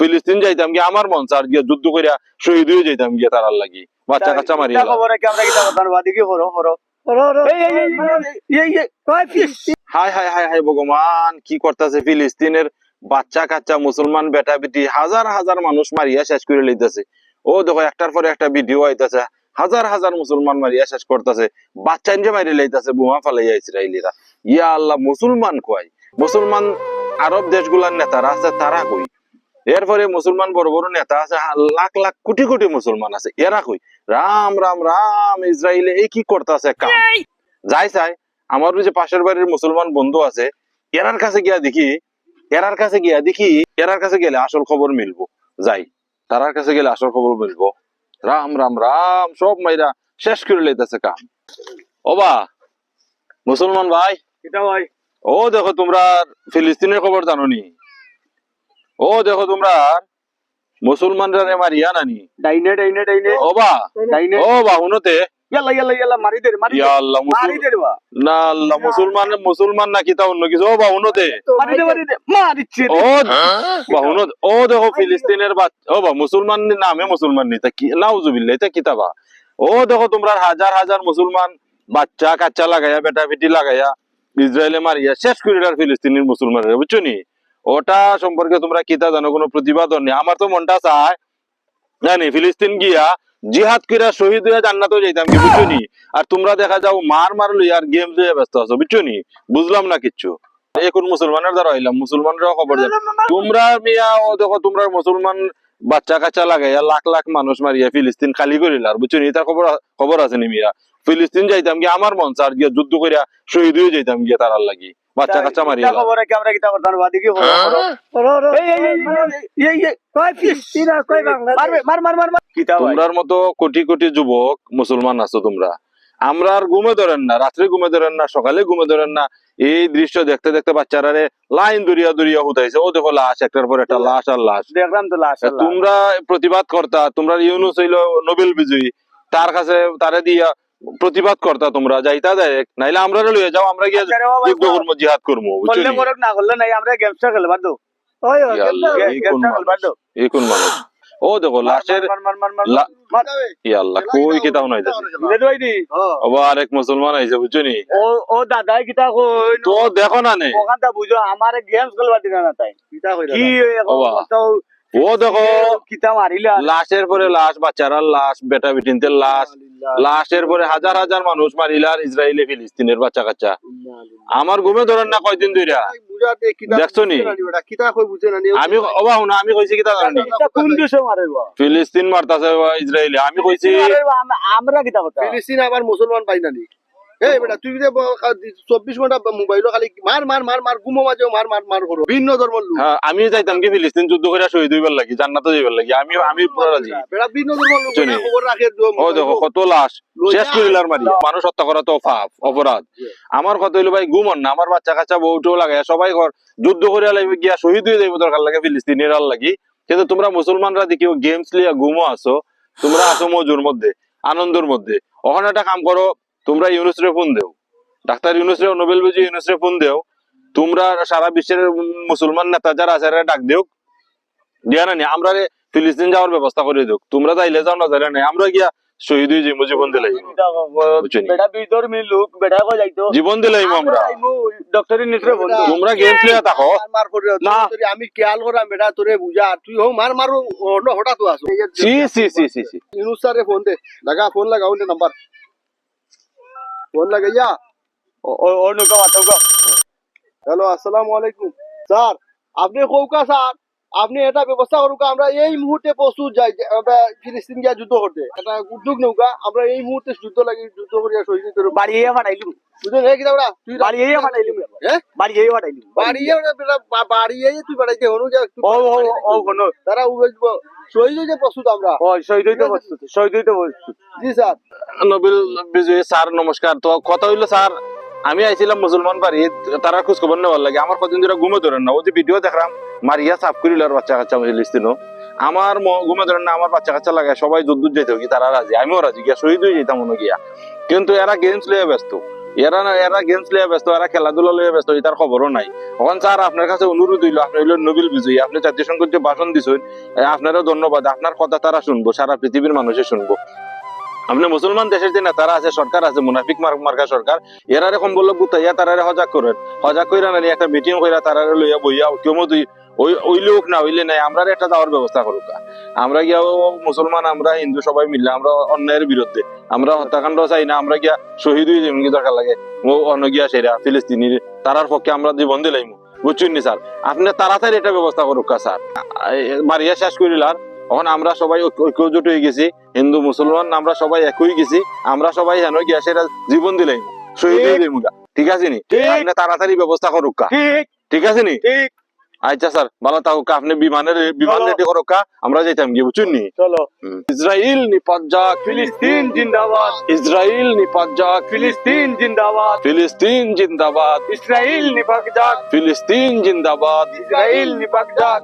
ফিলিস্তিন যাইতাম গিয়ে আমার মন চার গিয়ে যুদ্ধ করিয়া শহীদ হয়ে যাইতাম গিয়ে তারার লাগি বাচ্চা কাচ্চা মারি হাই হাই হাই হাই ভগবান কি করতেছে ফিলিস্তিনের বাচ্চা কাচ্চা মুসলমান বেটা বেটি হাজার হাজার মানুষ মারিয়া শেষ করে লইতেছে ও দেখো একটার পরে একটা ভিডিও আইতাছে হাজার হাজার মুসলমান মারিয়া শেষ করতেছে বাচ্চা যে মারি লইতাছে বোমা ফালাইয়া ইসরায়েলিরা ইয়া আল্লাহ মুসলমান কয় মুসলমান আরব দেশগুলার নেতারা আছে তারা কই এরপরে মুসলমান বড় বড় নেতা আছে লাখ লাখ কোটি কোটি মুসলমান আছে। এরা কই? রাম রাম রাম ইসরায়েলে এই কি করতেছে কাম? যাই চাই আমার যে পাশের বাড়ির মুসলমান বন্ধু আছে এরার কাছে গিয়া দেখি এরার কাছে গিয়া দেখি এরার কাছে গেলে আসল খবর মিলবো। যাই তারার কাছে গেলে আসল খবর মিলবো। রাম রাম রাম সব মাইরা শেষ করে লইতেছে কাম। ওবা মুসলমান ভাই। কিতা ভাই? ও দেখো তোমরা ফিলিস্তিনের খবর জানো নি ও দেখো তোমরা। মুসলমানরা রে মারিয়া নানি। ডাইনে ডাইনে ডাইনে। ও বা। ডাইনে। ও বা হুনতে ইয়াল্লা ইয়াল্লা ইয়াল্লা মারি দে মারি ইয়া আল্লাহ মারি দে বা। না আল্লাহ মুসলমান মুসলমান না কিতা অন্য কিছু। হুনতে মারি দে মারি দে মারিচ্ছে ও বা হুনত ও দেখো ফিলিস্তিনের বা মুসলমান নামে মুসলমান নি। তা কি নাউজুবিল্লাহ এটা কিতাবা ও দেখো তোমরা হাজার হাজার মুসলমান বাচ্চা কাচ্চা লাগাইয়া বেটা বেটি লাগাইয়া ইসরায়েলে মারিয়া শেষ করে ফিলিস্তিনের মুসলমানরা বুঝছ নি? ওটা সম্পর্কে তোমরা কিতা জানো? কোনো প্রতিবাদন নেই। আমার তো মনটা চায়, জানি, ফিলিস্তিন গিয়া জিহাদ কইরা শহীদ হইয়া জান্নাতও যাইতাম কি, বুঝছ নি? আর তোমরা দেখা যাও, মার মার লই আর গেম লইয়া ব্যস্ত আছো, বুঝছ নি? বুঝলাম না কিচ্ছু। এখন মুসলমানের দ্বারা হইলাম, মুসলমানরাও খবর দেন। তোমরা মিয়া, ও দেখো, তোমরা মুসলমান বাচ্চা কাচ্চা লাগাইয়া লাখ লাখ মানুষ মারিয়া ফিলিস্তিন খালি করিল, আর বুঝছ নি? তার খবর খবর আছে নি মিয়া। ফিলিস্তিন যাইতাম কি আমার মন চার গিয়া যুদ্ধ করিয়া শহীদ হয়ে যাইতাম গিয়া তারার লাগি। বাচ্চা কাচ্চা খবরে? কি আমরা কি করো এই এই এই, এই এই এই কয় পিস? তিনা কয় বাংলা মার মার মার মার। মার তোমরার মতো কোটি কোটি যুবক মুসলমান আছো তোমরা। আমরা আর ঘুমে ধরেন না রাত্রে ঘুমে ধরেন না সকালে ঘুমে ধরেন না। এই দৃশ্য দেখতে দেখতে বাচ্চারা লাইন দরিয়া দরিয়া হুতাইছে। ও দেখো লাশ একটার পর একটা লাশ আর লাশ। দেখলাম তো লাশ। তোমরা প্রতিবাদ করতা তোমরা ইউনুস হইল নোবেল বিজয়ী। তার কাছে তারে দিয়া প্রতিবাদ করতা তোমরা যাইতা ডাইরেক্ট নাইলে আমরা লইয়া যাও আমরা গিয়ে যুদ্ধ করব জিহাদ করব বুঝছ করলে নি? না করলে নাই আমরা গেমসটা খেলবার দো এই কোন মানুষ? খেলবার দো এই কোন মানুষ? ও দেখো লাশের মার মার মার মার লা- মার আল্লাহ কই কেতাও নাই দে দই দি আবার আরেক মুসলমান আইছে বুঝছ নি? ও ও দাদা কিতা কই তো দেখো না নে। ওখানটা বুঝো আমার গেমস খেলবার দিনা না তাই। কি। ও দেখো লাশের পরে লাশ বাচ্চারা লাশ বেটা বেটিনতে লাশ লাশের পরে হাজার হাজার মানুষ মারিলার ইসরায়েলি ফিলিস্তিনের বাচ্চা কাচ্চা আমার ঘুমে ধরেন না কয়দিন ধইরা? দেখছ নি? আমি অবা হুনা আমি কইছি কিতা জানি। এটা কোন দেশে মারিব? ফিলিস্তিন মারতাছে ইসরায়েলি আমি কইছি আমরা কিতা কথা ফিলিস্তিন আবার মুসলমান পাই নানি এই বেটা তুই যে চব্বিশ ঘণ্টা মোবাইল খালি মার মার মার মার গুমো মাঝে মার মার মার করো ভিন্ন হ্যাঁ আমি যাইতাম কি ফিলিস্তিন যুদ্ধ করে শহীদ হইবার লাগি জান্নাতে যাইবার লাগি। আমি আমি পুরা রাজি বেটা ভিন্ন চলি। খবর রাখে ও দেখো কত লাশ। শেষ করিলার মারি মানুষ হত্যা করা তো পাপ অপরাধ আমার কথা হইল ভাই গুমন না। আমার বাচ্চা কাচ্চা বউটাও লাগে। সবাই ঘর যুদ্ধ করে লাগবে গিয়া শহীদ হয়ে যাইব দরকার লাগে ফিলিস্তিনের আর লাগি। কিন্তু তোমরা মুসলমানরা দেখিও গেমস লিয়া গুমো আছো। তোমরা আছো মজুর মধ্যে আনন্দের মধ্যে। ওখানে একটা কাম করো তোমরা ইউনুসরে ফোন দেও। ডাক্তার ইউনুসরে নোবেল বিজয়ী ইউনুসরে ফোন দেও। তোমরা সারা বিশ্বের মুসলমান নেতা যারা আছে ডাক দেও দিয়া না নি, আমরা ফিলিস্তিন যাওয়ার ব্যবস্থা করে দেও তোমরা যাইলে যাও না যাইলে নাই। আমরা গিয়া শহীদ হয়ে জীবন দিলাই বেটা দুই ধর্মী লোক বেটা কই যাইতো? জীবন দিলাইম আমরা বন্ধু। তোমরা গেমস লিয়া থাকো। মার করে না। আমি খেয়াল করাম বেটা তোরে বুঝা। তুই হোক মার মারো অন্য হঠাৎ আসো। সি সি সি সি সি ইউনুস স্যারে ফোন দে। লাগা ফোন লাগাও নে নাম্বার ফোন লাগাইয়া ও নৌকা মাথাও হ্যালো আসসালামু আলাইকুম স্যার আপনি কৌকা স্যার আপনি এটা ব্যবস্থা করুক আমরা এই মুহূর্তে প্রস্তুত যাই যে, আমরা ফিলিস্তিন গিয়া যুদ্ধ করতে। এটা উদ্যোগ নৌকা আমরা এই মুহূর্তে যুদ্ধ লাগি যুদ্ধ করিয়া শহীদ করব বাড়ি এ ফাটাইলু বুঝলেন এই কিতা তুই বাড়ি এ ফাটাইলু হ্যাঁ? বাড়ি এ ফাটাইলু বাড়ি বাড়ি তুই বাড়াইতে হনু যে ও ও ও কোনো তারা উড়াইব শহীদ হইতে প্রস্তুত আমরা। ও শহীদ হইতে প্রস্তুত শহীদ হইতে প্রস্তুত। জি স্যার। নোবেল বিজয়ী স্যার নমস্কার। তো কথা হইল স্যার আমি আইছিলাম মুসলমান বাড়ি, তারা খোঁজ খবর নেওয়ার লাগে। আমার কদিন ধরে ঘুমে ধরেন না ও যে ভিডিও দেখলাম, মারিয়া সাফ করিল আর বাচ্চা কাচ্চা ফিলিস্তিন আমার ঘুমে ধরেন না, আমার বাচ্চা কাচ্চা লাগে, সবাই যুদ্ধ যেতে কি তারা রাজি, আমিও রাজি, গিয়া শহীদ হয়ে যেতাম মনে গিয়া। কিন্তু এরা গেমস লইয়া ব্যস্ত। এরা না, এরা গেমস লিয়ে ব্যস্ত, এরা খেলাধুলা লিয়ে ব্যস্ত এটার খবরও নাই। এখন স্যার আপনার কাছে অনুরোধ হইল, আপনি হইল নোবেল বিজয়ী, আপনি জাতীয় সংসদ যে ভাষণ দিছেন আপনারও ধন্যবাদ, আপনার কথা তারা শুনব, সারা পৃথিবীর মানুষে শুনব। আপনি মুসলমান দেশের যে নেতারা আছে, সরকার আছে, মুনাফিক মার- মার্কা সরকার এরা এরকম বলল গুতাইয়া তারা সজাগ করেন। হজা কইরা না একটা মিটিং কইরা তারা লইয়া বইয়া কেউ দুই ওই ওই লোক না হইলে নাই আমরা একটা যাওয়ার ব্যবস্থা করুক। আমরা গিয়া মুসলমান, আমরা হিন্দু সবাই মিললে আমরা অন্যায়ের বিরুদ্ধে, আমরা হত্যাকাণ্ড চাই না, আমরা গিয়া শহীদ হয়ে যেমন দরকার লাগে। ও অন্য গিয়া সেরা ফিলিস্তিনি তারার পক্ষে আমরা জীবন দিলাম বুঝছেন নি স্যার? আপনি তাড়াতাড়ি এটা ব্যবস্থা করুক স্যার। মারিয়া শেষ করিলার এখন আমরা সবাই ঐক্য- ঐক্যজোট হয়ে গেছি। হিন্দু মুসলমান আমরা সবাই এক হয়ে গেছি। আমরা সবাই হেন গিয়া সেটা জীবন দিলাম শহীদ হয়ে ঠিক। আছে নি? আপনি তাড়াতাড়ি ব্যবস্থা করুক ঠিক। আছে নি? আচ্ছা স্যার ভালো থাকুক আপনি বিমানের বিমান। রেডি কা। আমরা যাইতাম গিয়ে বুঝছেন নি? চলো। ইসরায়েল নিপাত যাক ফিলিস্তিন জিন্দাবাদ। ইসরায়েল নিপাত যাক ফিলিস্তিন জিন্দাবাদ। ফিলিস্তিন জিন্দাবাদ। ইসরায়েল নিপাক যাক ফিলিস্তিন জিন্দাবাদ। ইসরায়েল নিপাক যাক